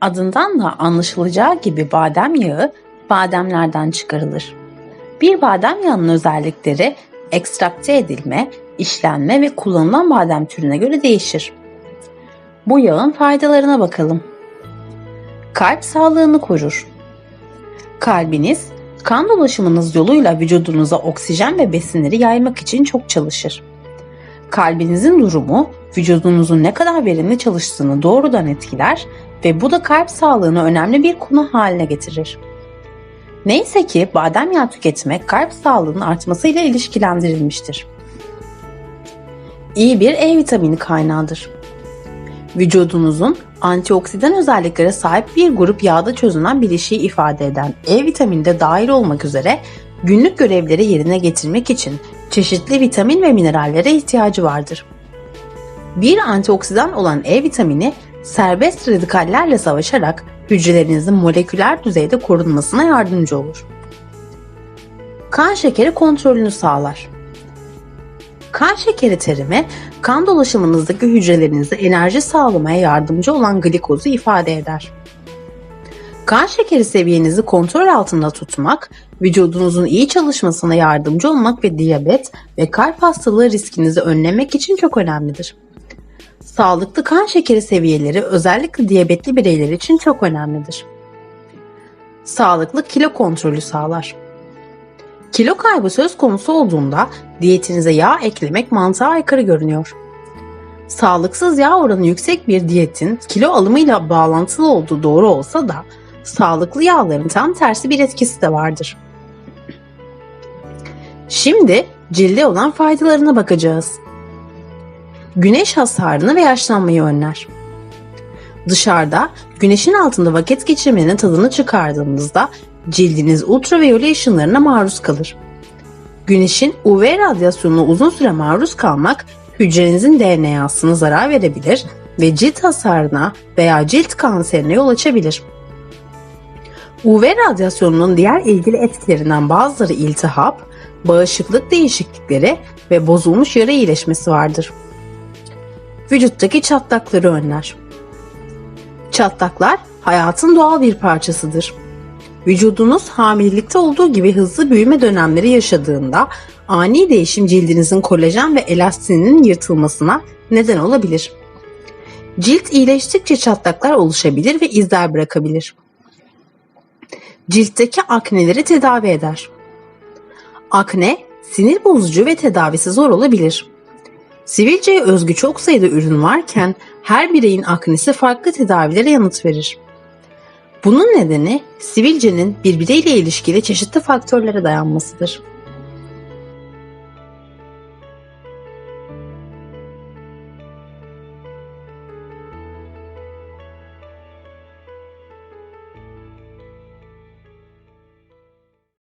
Adından da anlaşılacağı gibi badem yağı bademlerden çıkarılır. Bir badem yağının özellikleri ekstrakte edilme, işlenme ve kullanılan badem türüne göre değişir. Bu yağın faydalarına bakalım. Kalp sağlığını korur. Kalbiniz, kan dolaşımınız yoluyla vücudunuza oksijen ve besinleri yaymak için çok çalışır. Kalbinizin durumu vücudunuzun ne kadar verimli çalıştığını doğrudan etkiler ve bu da kalp sağlığını önemli bir konu haline getirir. Neyse ki badem yağı tüketmek kalp sağlığının artmasıyla ilişkilendirilmiştir. İyi bir E vitamini kaynağıdır. Vücudunuzun antioksidan özelliklere sahip bir grup yağda çözünen bileşiği ifade eden E vitamini de dahil olmak üzere günlük görevleri yerine getirmek için çeşitli vitamin ve minerallere ihtiyacı vardır. Bir antioksidan olan E vitamini serbest radikallerle savaşarak hücrelerinizin moleküler düzeyde korunmasına yardımcı olur. Kan şekeri kontrolünü sağlar. Kan şekeri terimi, kan dolaşımınızdaki hücrelerinize enerji sağlamaya yardımcı olan glikozu ifade eder. Kan şekeri seviyenizi kontrol altında tutmak, vücudunuzun iyi çalışmasına yardımcı olmak ve diyabet ve kalp hastalığı riskinizi önlemek için çok önemlidir. Sağlıklı kan şekeri seviyeleri özellikle diyabetli bireyler için çok önemlidir. Sağlıklı kilo kontrolü sağlar. Kilo kaybı söz konusu olduğunda diyetinize yağ eklemek mantığa aykırı görünüyor. Sağlıksız yağ oranı yüksek bir diyetin kilo alımıyla bağlantılı olduğu doğru olsa da sağlıklı yağların tam tersi bir etkisi de vardır. Şimdi cilde olan faydalarına bakacağız. Güneş hasarını ve yaşlanmayı önler. Dışarıda güneşin altında vakit geçirmenin tadını çıkardığınızda cildiniz ultraviyole ışınlarına maruz kalır. Güneşin UV radyasyonuna uzun süre maruz kalmak hücrenizin DNA'sına zarar verebilir ve cilt hasarına veya cilt kanserine yol açabilir. UV radyasyonunun diğer ilgili etkilerinden bazıları iltihap, bağışıklık değişiklikleri ve bozulmuş yara iyileşmesi vardır. Vücuttaki çatlakları önler. Çatlaklar hayatın doğal bir parçasıdır. Vücudunuz hamilelikte olduğu gibi hızlı büyüme dönemleri yaşadığında ani değişim cildinizin kolajen ve elastinin yırtılmasına neden olabilir. Cilt iyileştikçe çatlaklar oluşabilir ve izler bırakabilir. Ciltteki akneleri tedavi eder. Akne sinir bozucu ve tedavisi zor olabilir. Sivilceye özgü çok sayıda ürün varken her bireyin aknesi farklı tedavilere yanıt verir. Bunun nedeni sivilcenin bir bireyle ilişkili çeşitli faktörlere dayanmasıdır.